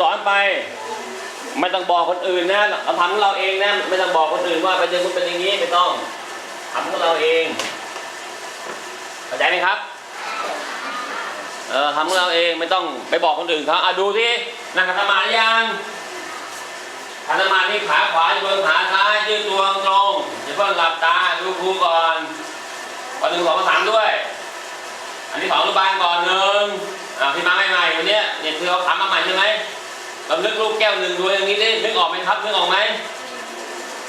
สอนไป ไม่ต้องบอกคนอื่นนะเราทำของเราเองนะไม่ต้องบอกคนอื่นว่าไปเจอคุณเป็นอย่างนี้ไม่ต้องทำของเราเองเข้าใจไหมครับเออทำของเราเองไม่ต้องไปบอกคนอื่นเขาอะดูที่นั่งขัดสมาธิยังขัดสมาธิขาขวาอยู่บนขาซ้ายยืดตัวตรงอย่าเพิ่งหลับตาดูครูก่อนก่อนหนึ่งสองสามด้วย อันนี้สองรูปบานก่อนหนึ่งอ่าพี่มาใหม่ๆวันนี้เนี่ยคือเขาทำมาใหม่ใช่ไหม เรานึกลูกแก้วหนึ่งดูอย่างนี้ดินึกออกไหมครับนึกออกไหม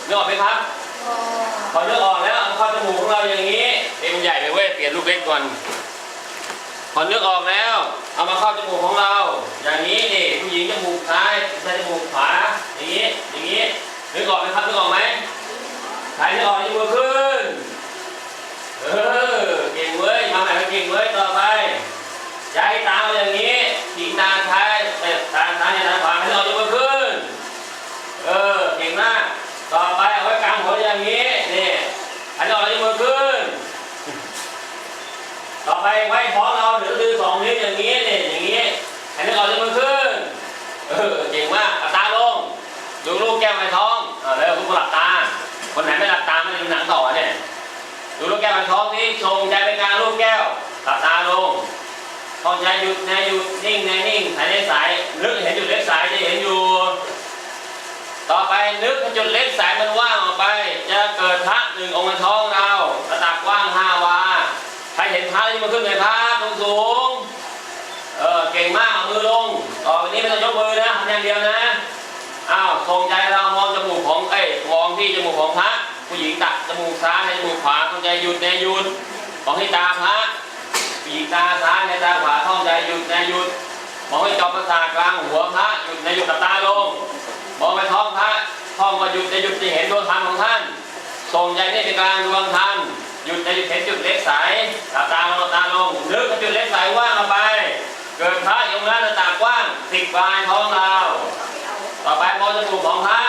นึกออกไหมครับพอนึกออกแล้วเอาเข้าจมูกของเราอย่างนี้เอ็มนใหญ่ไปเว้ยเปลี่ยนลูกเล็กก่อนพอนึกออกแล้ว เอามาเข้าจมูกของเรา อย่างนี้นี่ผู้หญิงจมูกซ้ายชายจมูกขวาอย่างนี้อย่างนี้นึกออกไหมครับนึกออกไหมใครนึกออกยกมือขึ้นเออเก่งเว้ยมาใหม่ก็เก่งเว้ยต่อไปย้ายตาเอาอย่างนี้ขีดตาซ้ายเอ่อตาซ้ายตาขวาให้เรายกมือขึ้น เออเก่งมาก ต่อไปเอาไว้กลางหัวอย่างนี้นี่ให้เรายกมือขึ้น ต่อ ไปไว้ท้องเราหรือดือสองนิ้วอย่างนี้เนี่ยอย่างนี้ให้นึกออกยกมือขึ้นเออเก่งมากอาตาลงดูลูกแก้วในท้องเออแล้วทุกคนหลับตา คนไหนไม่หลับตาไม่ได้ดูหนังต่อเนี่ยดูลูกแก้วในท้องนี้ทรงใจเป็นกางลูกแก้วหลับตาลงท้องใจหยุดในหยุดนิ่งในนิ่งหายใจสายนึกเห็นจุดเล็กสายจะเห็นอยู่ ต่อไปนึกให้จุดเล็กสายมันว่างออกไป จะเกิดพระหนึ่งองค์ในท้อง มาขึ้นเลยพระตรงสูงเออเก่งมากเอามือลง ต่อไปนี้ไม่ต้องยกมือนะทำอย่างเดียวนะอ้าวทรงใจเรามองจมูกของเอ้ยมองที่จมูกของพระผู้หญิงตัดจมูกซ้ายให้จมูกขวาทรงใจหยุดในหยุดมองที่ตาพระผู้หญิงตาซ้ายในตาขวาท่องใจหยุดในหยุดมองให้จอประสาทกลางหัวพระหยุดในหยุดกับตาลงมองไปท้องพระท้องก็หยุดในหยุดจะเห็นดวงธรรมของท่านทรงใจนี่เป็นกลางดวงธรรม หยุดในหยุดเห็นจุดเล็กใสตาตาลงตาลงนึกจุดเล็กใสว่างออกไป เกิดพระอยงนั้นหน้าตากว้างสิบปลายท้องเราต่อไปมองจมูกของพระ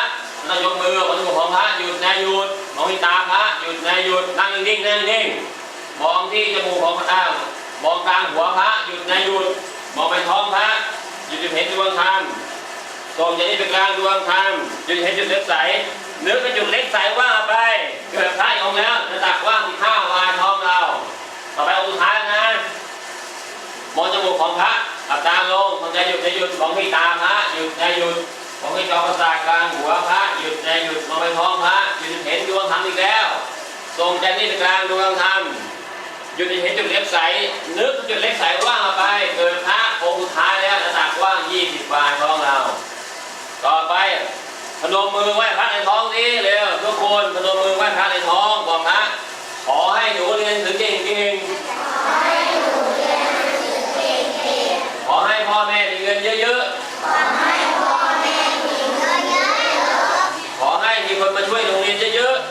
เรายกมือมองจมูกของพระหยุดในหยุดมองที่ตาพระหยุดในหยุดนั่งนิ่งนั่งนิ่งมองที่จมูกของพระมองกลางหัวพระหยุดในหยุดมองไปท้องพระหยุดจะเห็นดวงธรรมทรงจะนี่เป็นกลางดวงธรรมหยุดเห็นจุดเล็กใสนึกเป็นจุดเล็กใสว่างไป เกิดพระองค์แล้วหน้าตากว่างที่ข้าววายท้องเรา ต่อไปองค์สุดท้ายนะ มองจมูก ของพระหลัตาลงมองใจหยุดใจหยุดมองที่ตาพระหยุดใจหยุดมองที่จอประสาทกลางหัวพระหยุดใจหยุดมองไปท้องพระหยุดเห็นดวงธรรมอีกแล้ว ทรงใจนี่กลางดวงธรรมหยุดเห็นจุดเล็กใสนึกจุดเล็กใสว่างออกไปเกิดพระองค์สุดท้ายแล้วระดับกว้าง20บาทท้องเรา ต่อไปพนมมือไหว้พระในท้องนี้เร็วทุกคนพนมมือไหว้พระในท้องบอกพระขอให้หนูเรียนถึงเก่งๆ ขอให้พ่อแม่มีเงินเยอะๆ ขอให้มีคนมาช่วยโรงเรียนเยอะๆ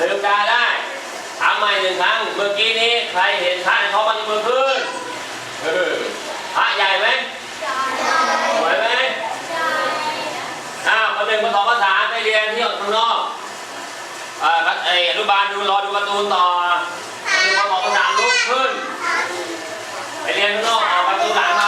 ลืมตาได้ถามใหม่หนึ่ง ครั้ง เมื่อกี้นี้ใครเห็นพระในท้องบ้านยกมือขึ้นเออพระใหญ่ไหมสวยไหมอ้าวคนหนึ่งคนสองภาสามไปเรียนที่ข้างนอกอ่าไอ้อนุบาลดูรอดูการ์ตูนต่อคนหนึ่งคนสองภาสามลุกขึ้นไปเรียนข้างนอกเอาประตูหลังมา